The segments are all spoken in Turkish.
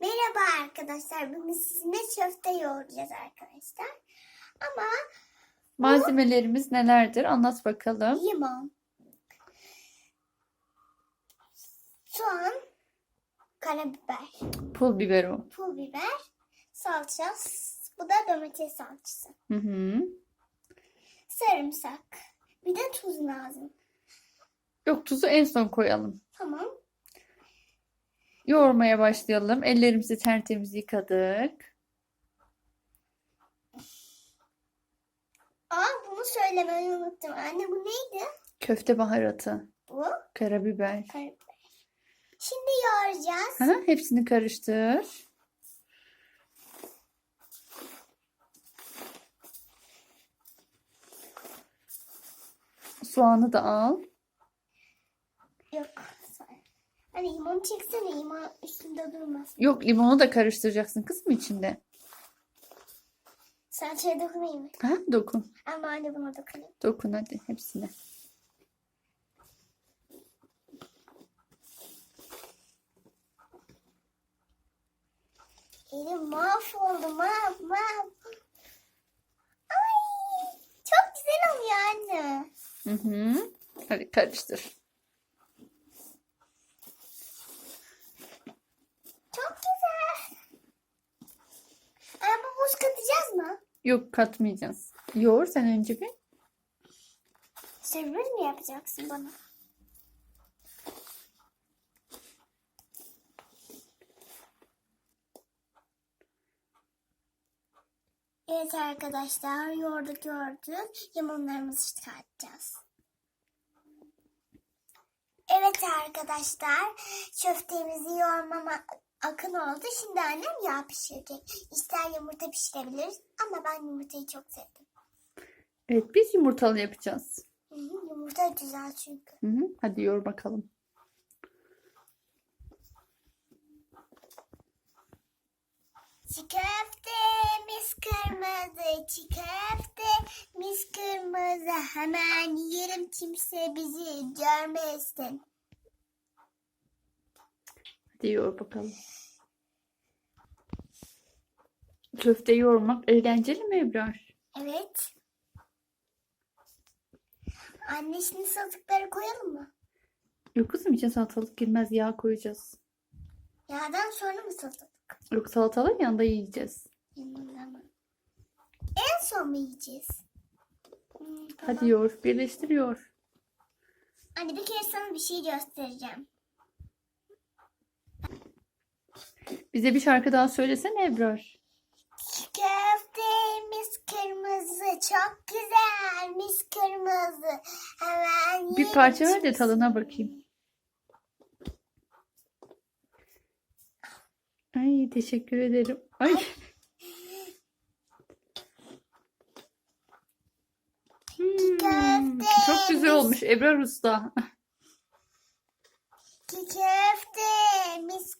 Merhaba arkadaşlar. Bugün sizinle köfte yoğuracağız arkadaşlar. Ama Malzemelerimiz nelerdir? Anlat bakalım. limon, soğan, karabiber, Pul biber o. pul biber, salça, bu da domates salçası, Hı hı. sarımsak, bir de tuz lazım. Yok tuzu en son koyalım. Tamam. Yoğurmaya başlayalım. Ellerimizi tertemiz yıkadık. Aa bunu söylemeyi unuttum. Anne bu neydi? Köfte baharatı, Bu karabiber. karabiber. Şimdi yoğuracağız. Hı hı, Hepsini karıştır. Soğanı da al. Yok. Hani limon çeksene limon üstünde durmaz. Yok limonu da karıştıracaksın kızım içinde. Salçaya dokunayım mı? Ha, dokun. Ama anne buna dokunayım. Dokun hadi hepsine. Elim mahvoldu mahv mahv. Ay çok güzel oluyor anne. Hı hı. Hadi karıştır. Çok güzel. Ama buz katacağız mı? Yok katmayacağız. Yoğur sen önce bir. Sürpriz mi yapacaksın bana? Evet arkadaşlar yoğurduk yoğurduk. Limonlarımızı çıkartacağız. Evet arkadaşlar köftemizi yoğurmama akın oldu. Şimdi annem yağ pişirecek. İster yumurta pişirebiliriz ama ben yumurtayı çok sevdim. Evet biz yumurtalı yapacağız. Hı hı, yumurta güzel çünkü. Hı hı. Hadi yoğur bakalım. Çiğ köfte mis kırmızı, çiğ köfte mis kırmızı. Hemen yiyelim kimse bizi görmesin. Hadi yoğur bakalım. Köfte yoğurmak eğlenceli mi Ebrar? Evet. Anne şimdi salatalıkları koyalım mı? Yok kızım için salatalık girmez yağ koyacağız. Yağdan sonra mı salatalık? Yok salatalık yanında yiyeceğiz. Yanında mı? En son mu yiyeceğiz? Hmm, tamam. Hadi yoğur. Birleştir yoğur. Anne bir kere sana bir şey göstereceğim. Bize bir şarkı daha söylesene Ebrar. Köftemiz kırmızı, çok güzel mis kırmızı. Hemen Bir parça ver de tadına bakayım. Ay teşekkür ederim. Ay. Hmm, çok güzel olmuş Ebrar Usta. Çiğ köfte mis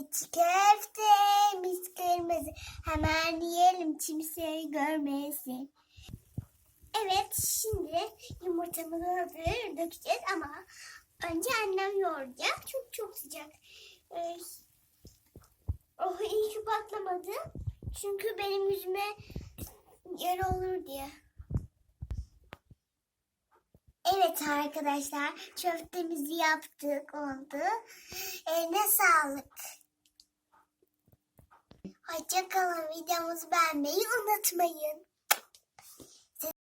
kırmızı, çiğ köfte mis kırmızı. Hemen yiyelim kimse görmesin. Evet şimdi yumurtamızı hazır dökeceğiz ama önce annem yoğuracak. Çok çok sıcak. Ee, oh iyi ki patlamadı. Çünkü benim yüzüme yer olur diye. Evet arkadaşlar köftemizi yaptık oldu. Eline sağlık. Hoşçakalın videomuzu beğenmeyi unutmayın.